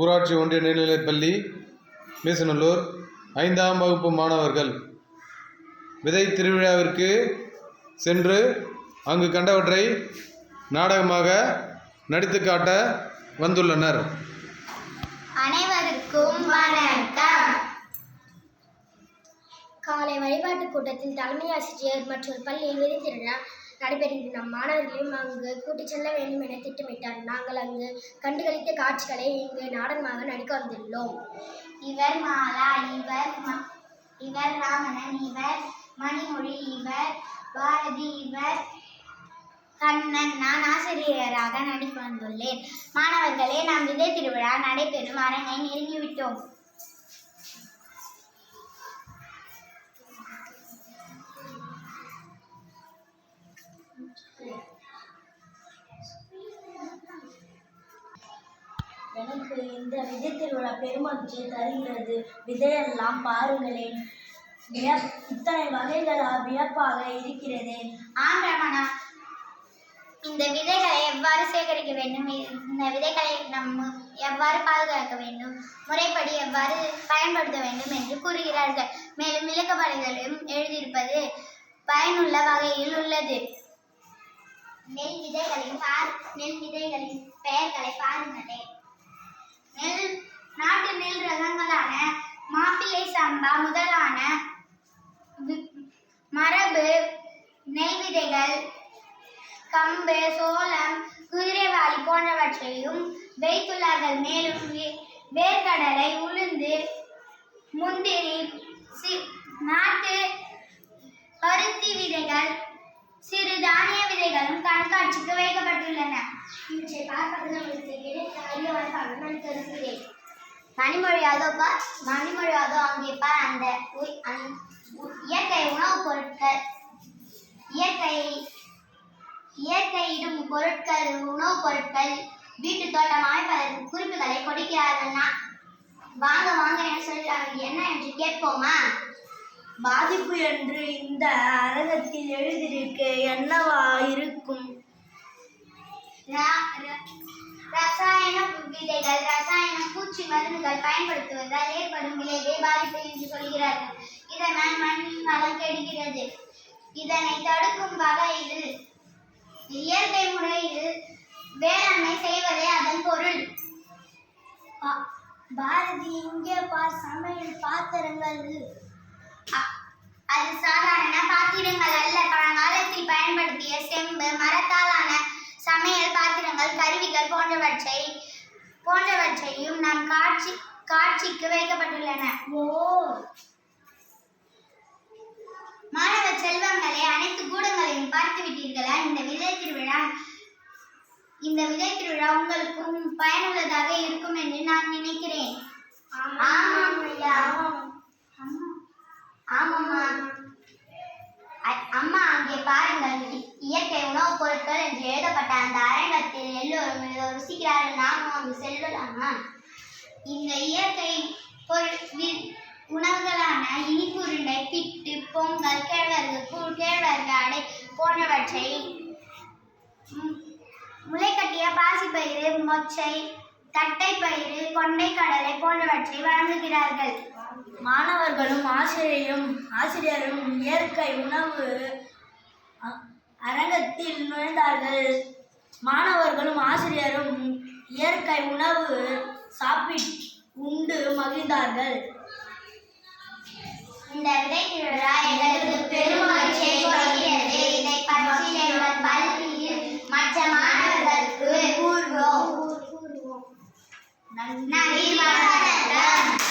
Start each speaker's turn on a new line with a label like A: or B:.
A: ஊராட்சி ஒன்றிய மேல்நிலைப்பள்ளி மீசநல்லூர் ஐந்தாம் வகுப்பு மாணவர்கள். விதை திருவிழாவிற்கு சென்று அங்கு கண்டவற்றை நாடகமாக நடித்து காட்ட வந்துள்ளனர்.
B: அனைவருக்கும் வணக்கம். காலை வழிபாட்டு கூட்டத்தில் தலைமை ஆசிரியர் மற்றும் பள்ளியில் விதை திருவிழா நடைபெறுகிறது. நம் மாணவர்களையும் அங்கு கூட்டிச் செல்ல வேண்டும் என திட்டமிட்டார். நாங்கள் அங்கு கண்டுகளித்த காட்சிகளை இங்கு நாடகமாக நடிக்க வந்துள்ளோம். இவர் மாலா இவர் ம- இவர் ராமணன் இவர் மணிமொழி இவர் பாரதி இவர் கண்ணன். நான் ஆசிரியராக நடிக்க வந்துள்ளேன். மாணவர்களே நாம் விதை திருவிழா நடைபெறும் அரங்கை நெருங்கிவிட்டோம்.
C: எனக்கு இந்த விதை திருவிழா பெருமகிழ்ச்சியை தருகிறது. விதையெல்லாம் பாருங்களேன். இத்தனை வகைகளா வியப்பாக இருக்கிறது.
B: ஆம் ரமணா. இந்த விதைகளை எவ்வாறு சேகரிக்க வேண்டும்? இந்த விதைகளை நம்ம எவ்வாறு பாதுகாக்க வேண்டும்? முறைப்படி எவ்வாறு பயன்படுத்த வேண்டும் என்று கூறுகிறார்கள். மேலும் விளக்கப்படைகளையும் எழுதியிருப்பது பயனுள்ள வகையில் உள்ளது. நெல் விதைகளின் பார் நெல் விதைகளின் பெயர்களை பாருங்களேன். நெல் ரகங்களான மாப்பிள்ளை சம்பா முதலான மரபு நெல் விதைகள் கம்பு சோளம் குதிரைவாளி போன்றவற்றையும் வைத்துள்ளார்கள். மேலும் வே- வேர்க்கடலை உளுந்து முந்திரி சி- நாட்டு பருத்தி விதைகள் சிறு தானிய விதைகளும் கண்காட்சிக்கு வைக்கப்பட்டுள்ளன. இவற்றை பார்ப்பது உங்களுக்கு கிடைத்த அரிய வாய்ப்பாக நான் கருதுகிறேன். மணிமொழி அதோப்பா மணிமொழி அதோ அங்கே பார் அந்த இயற்கை உணவுப் பொருட்கள் இயற்கை இயற்கையிடும் பொருட்கள் உணவுப் பொருட்கள் வீட்டு தோட்டம் அமைப்பதற்கு குறிப்புகளை கொடுக்கிறார்கள்னா வாங்க வாங்க என்ன சொல்கிறார்கள். என்ன என்று கேட்போமா?
C: பாதிப்பு என்று இந்த அரங்கத்தில் எழுதியிருக்க. என்னவா இருக்கும்?
B: ரா- ர- ரசாயன விதைகள் ரசாயன பூச்சி மருந்துகள் பயன்படுத்துவதால் ஏற்படும் விளைவே பாதிப்பு என்று சொல்கிறார்கள். இதனால் மண்ணின் வளம் கெடுகிறது. இதனை தடுக்கும் வகையில் இயற்கை முறையில் வேளாண்மை செய்வதே அதன் பொருள்.
C: பா- பாரதி இங்கே பார் சமையல் பாத்திரங்கள்.
B: போன்றவற்றையும் நம் காட்சி காட்சிக்கு வைக்கப்பட்டுள்ளன.
C: ஓ.
B: மாணவ செல்வங்களே அனைத்து கூடங்களையும் பார்த்து விட்டீர்களா? இந்த விதை திருவிழா இந்த விதை திருவிழா உங்களுக்கும் பயனுள்ளதாக இருக்கும் என்று நான் என்று எழுதப்பட்ட அந்த அரங்கத்தில் எல்லோரும் ருசிக்கிறார்கள். நாமும் அங்கு செல்லலாமா இந்த இயற்கை பொருள் உணவுகளான இனிப்புருண்டை பிட்டு பொங்கல் கேழ்வரகு கூழ் கேழ்வரகு அடை போன்றவற்றை முளைக்கட்டிய பாசிப்பயிறு மொச்சை தட்டைப்பயிறு கொண்டைக்கடலை போன்றவற்றை வழங்குகிறார்கள்.
C: மாணவர்களும் ஆசிரியரும் ஆசிரியரும் இயற்கை உணவு அரங்கத்தில் நுழைந்தார்கள். மாணவர்களும் ஆசிரியரும் இயற்கை உணவு சாப்பிட் உண்டு மகிழ்ந்தார்கள்.
B: இந்த விதை எங்களுக்கு பெருமகிழ்ச்சியை கொடுக்கிறது இதை பற்றி எங்கள் பள்ளியில் மற்ற மாணவர்களுக்கு கூறுவோம். நன்றி வணக்கம்